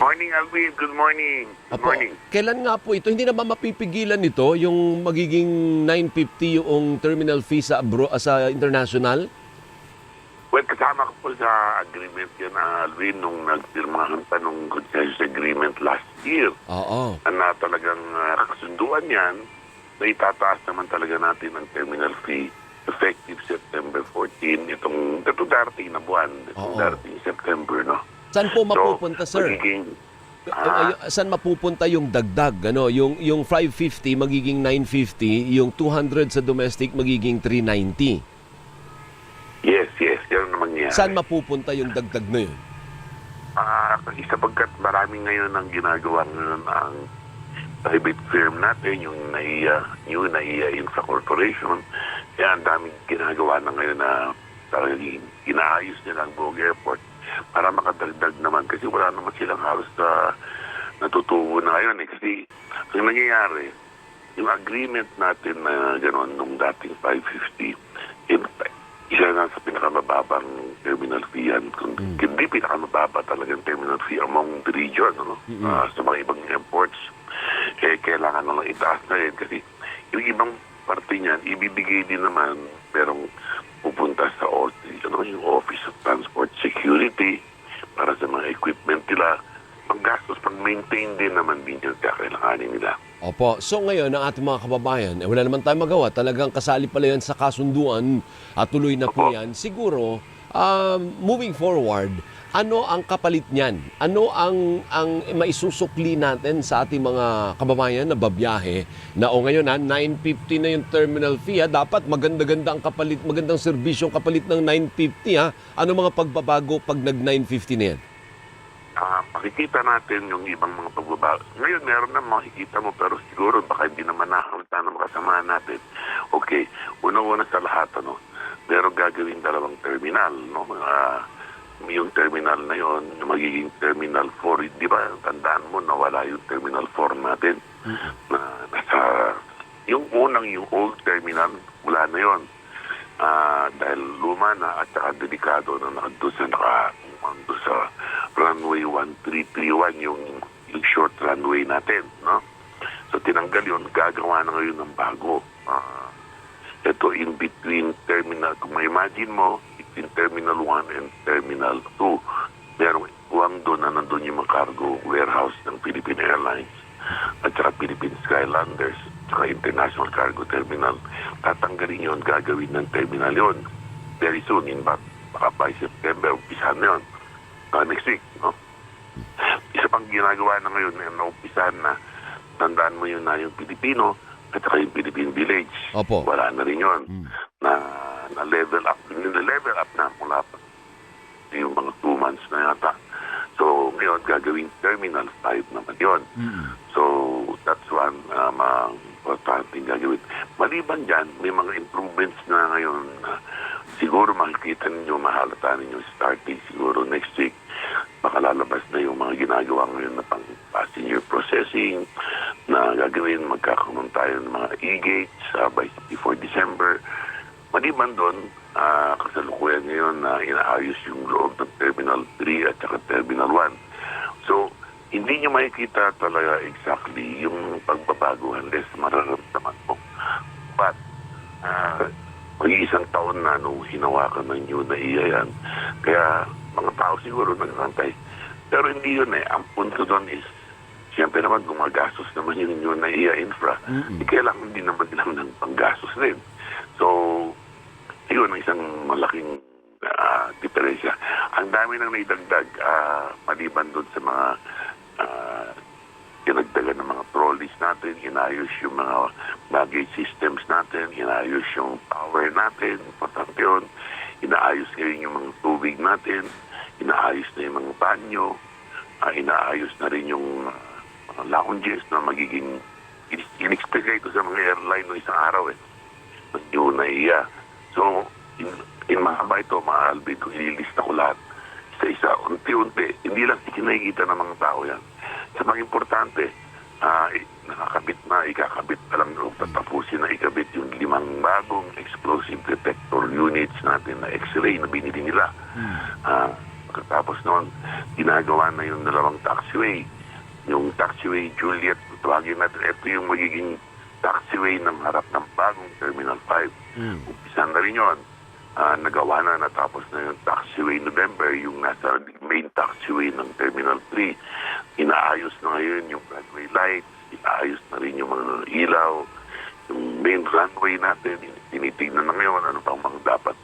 Morning, Alvin. Good morning. Good Apo, morning. kailan nga po ito? Hindi na ba mapipigilan nito yung magiging 950 yung terminal fee sa, abro, ah, sa international? Well, kasama ko po sa agreement yan, Alvin, nung nagpirmahan pa nung consensus agreement last year. Oo. Na talagang uh, kasunduan yan, na itataas naman talaga natin ang terminal fee effective September 14. Itong, ito darating na buwan. Itong Oo. darating September, no? Saan po mapupunta, so, sir? Magiging, ay- saan mapupunta yung dagdag? Ano, yung yung 550 magiging 950, yung 200 sa domestic magiging 390. yes, yes, yan ang mangyayari. Saan mapupunta yung dagdag na yun? Ah, kasi sapagkat marami ngayon ang ginagawa ngayon ang private firm natin, yung NAIA, new NAIA Infra Corporation. Kaya ang daming ginagawa na ngayon na talagang inaayos nila ang buong airport para makadagdag naman kasi wala naman silang halos na natutubo na ngayon eh. Kasi ang nangyayari, yung agreement natin na gano'n nung dating 550, in fact, isa na sa pinakamababang terminal fee yan. Kung hindi pinakamababa talagang terminal fee among the region, ano? Ah, sa mga ibang airports, eh, kailangan na lang itaas na yun kasi yung ibang parte niyan, ibibigay din naman merong pupunta sa OST, ano, yung Office of Transport Security para sa mga equipment nila. Pang gastos, pang maintain din naman din yun kakailanganin nila. Opo. So ngayon, ang ating mga kababayan, eh, wala naman tayong magawa. Talagang kasali pala yan sa kasunduan at tuloy na po yan. Siguro, um, moving forward, ano ang kapalit niyan? Ano ang ang maisusukli natin sa ating mga kababayan na babiyahe na o ngayon ha, 950 na yung terminal fee ha, dapat maganda-ganda ang kapalit, magandang serbisyong kapalit ng 950 ha. Ano mga pagbabago pag nag 950 na yan? Ah, makikita natin yung ibang mga pagbabago. Ngayon, meron na makikita mo, pero siguro baka hindi naman nakakita na makasamahan natin. Okay, unang-una sa lahat, ano, meron gagawin dalawang terminal, no? Ah, yung terminal na yon, magiging terminal 4, di ba, tandaan mo, nawala yung terminal 4 natin. Na nasa, yung unang, yung old terminal, wala na yon. Ah, dahil luma na at saka delikado na nandun sa naka nandun sa runway 1331 yung yung short runway natin no so tinanggal yun gagawa na ngayon ng bago Ah, ito in between terminal kung may imagine mo between terminal 1 and terminal 2 merong uwang doon na nandun yung mga cargo warehouse ng Philippine Airlines at saka Philippine Skylanders saka International Cargo Terminal. Tatanggalin yon gagawin ng terminal yon very soon in fact baka by September umpisahan na yun. Ah, next week no? Isa pang ginagawa na ngayon na naumpisahan na tandaan mo yun na yung Pilipino at saka yung Philippine Village. Opo. wala na rin yun. Na, na level up na level up na mula pa. Yung mga two months na yata. So ngayon gagawin terminal 5 naman yun. So, that's one um, uh, importante gagawin. Maliban dyan, may mga improvements na ngayon na siguro makikita ninyo, mahalata ninyo starting siguro next week. Baka lalabas na yung mga ginagawa ngayon na pang passenger processing na gagawin. Magkakaroon tayo ng mga e-gates uh, by before December. Maliban doon, ah, kasalukuyan ngayon na inaayos yung loob ng Terminal 3 at saka Terminal 1. So, hindi nyo makikita talaga exactly yung pagbabago unless mararamdaman mo. But, uh, mag-iisang taon na nung hinawakan ng new na iya yan. Kaya, mga tao siguro nagkantay. Pero hindi yun eh. Ang punto doon is, siyempre naman gumagastos naman yung new na iya infra. Eh, kailangan din naman nilang ng panggastos din. So, yun ang isang malaking ah, diferensya. Ang dami nang naidagdag ah, maliban doon sa mga dinagdagan ng mga trolleys natin, inayos yung mga baggage systems natin, inayos yung power natin, importante yun. Inaayos ngayon yung mga tubig natin, inaayos na yung mga banyo, ah, inaayos na rin yung mga lounges na magiging in-expect ito sa mga airline no isang araw eh. Yung naiya. So, in, in mahaba ito, mga Alvin, kung ililista ko lahat, isa-isa, unti-unti, hindi lang ikinakikita ng mga tao yan. Sa mga importante, i- nakakabit na, ikakabit pa lang, o tatapusin na ikabit yung limang bagong explosive detector units natin na X-ray na binili nila. Ah, Pagkatapos noon, ginagawa na yung dalawang taxiway. Yung taxiway Juliet, tawagin natin, ito yung magiging taxiway ng harap ng bagong Terminal 5. Mm. Umpisa na rin yun. Ah, nagawa na, natapos na yung taxiway November, yung nasa main taxiway ng Terminal 3. Inaayos na ngayon yung runway lights, inaayos na rin yung mga ilaw, yung main runway natin, tinitignan na ngayon ano pang mga dapat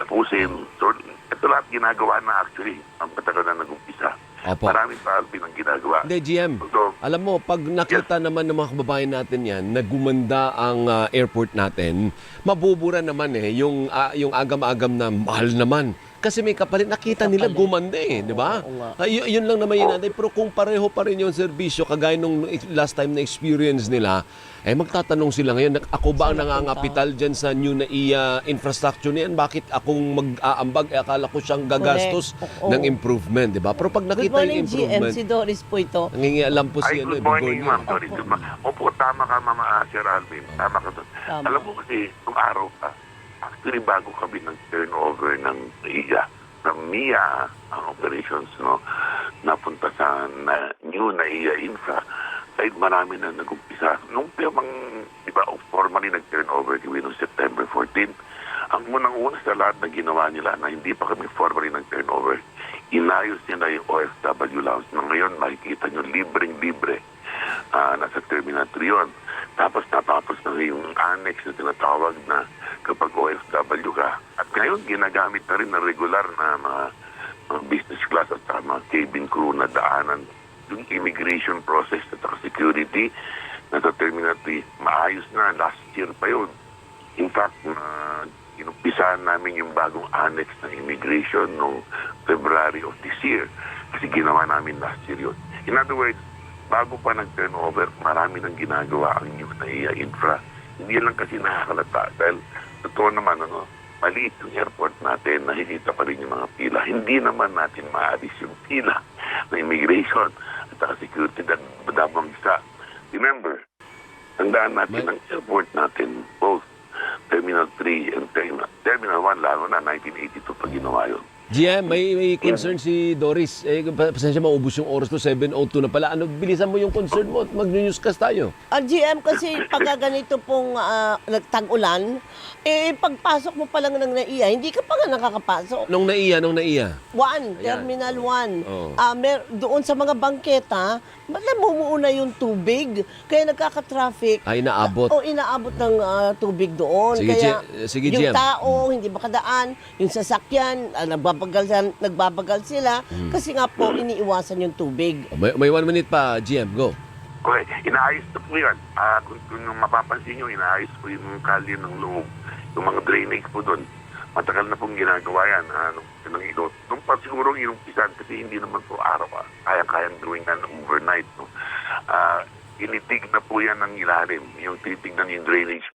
tapusin. So, ito lahat ginagawa na actually. Ang matagal na nag-umpisa. Opo. Maraming pa Alvin ang ginagawa. Hindi, GM. So, Alam mo, pag nakita naman ng mga kababayan natin yan, na gumanda ang ah, airport natin, mabubura naman eh, yung, ah, yung agam-agam na mahal naman. Kasi may kapalit, nakita nila gumanda eh, di ba? Nga. Ah, yun lang naman yun natin. Pero kung pareho pa rin yung serbisyo, kagaya nung last time na experience nila, eh magtatanong sila ngayon, ako ba ang nangangapital dyan sa new na iya infrastructure niyan? Bakit akong mag-aambag? Eh, akala ko siyang gagastos Correct. Oo. ng improvement, di ba? Pero pag Good nakita morning, yung GM. improvement, Si Doris po ito. nangingialam po Ay, si ano, good morning, ma'am. Sorry, good morning. Opo, tama ka, Mama ah, Sir Alvin. Tama ka doon. Tama. Alam mo kasi, nung araw pa, actually bago kami nag-turnover ng NIA, ng NIA, ang operations, no, napunta sa na, new NIA Infra, kahit marami na nag-umpisa. Nung pirmang, di ba, formally nag-turnover kami noong September 14, ang unang-una sa lahat na ginawa nila na hindi pa kami formally nag-turnover, inayos nila yung OFW lounge na ngayon makikita nyo libreng-libre Ah, nasa Terminal 3 yun. Tapos natapos na yung annex na tinatawag na kapag OFW ka. At ngayon, ginagamit na rin na regular na mga, mga business class at mga cabin crew na daanan yung immigration process at security na sa Terminal 3. Maayos na. Last year pa yun. In fact, uh, inumpisahan namin yung bagong annex ng immigration noong February of this year. Kasi ginawa namin last year yun. In other words, bago pa nag-turnover, marami nang ginagawa ang new na infra. Hindi lang kasi nakakalata. Dahil totoo naman, ano, maliit yung airport natin, nakikita pa rin yung mga pila. Hindi naman natin maalis yung pila na immigration at saka security dahil madamang isa. Remember, tandaan natin ang airport natin, both Terminal 3 and Terminal, Terminal 1, lalo na 1982 pa ginawa yun. GM, may, may concern si Doris. Eh, pa- pasensya, maubos yung oras mo. 7.02 na pala. Ano, bilisan mo yung concern mo at mag-newscast tayo. Ang GM kasi pag ganito pong ah, nagtag-ulan, eh pagpasok mo pa lang ng NAIA, hindi ka pa nga nakakapasok. Nung naiya, nung naiya. One. Terminal 1. Oo. Ah, mer- doon sa mga bangketa, ba't namumuo na yung tubig? Kaya nagkaka-traffic. Ay, naabot. O inaabot ng ah, tubig doon. Sige, Kaya G- sige, yung tao, hindi makadaan. Yung sasakyan, ah, nagbabagal, sila- nagbabagal sila. Hmm. Kasi nga po, iniiwasan yung tubig. May, may one minute pa, GM. Go. Okay, inaayos na po yan. Ah, kung, kung mapapansin nyo, inaayos po yung kalye ng loob, yung mga drainage po doon. Matagal na pong ginagawa yan. Ah, nung, nung, nung, nung pa siguro inumpisan kasi hindi naman po araw. Ah, kaya-kayang gawin yan overnight. No? Ah, initig na po yan ng ilalim. Yung titignan yung drainage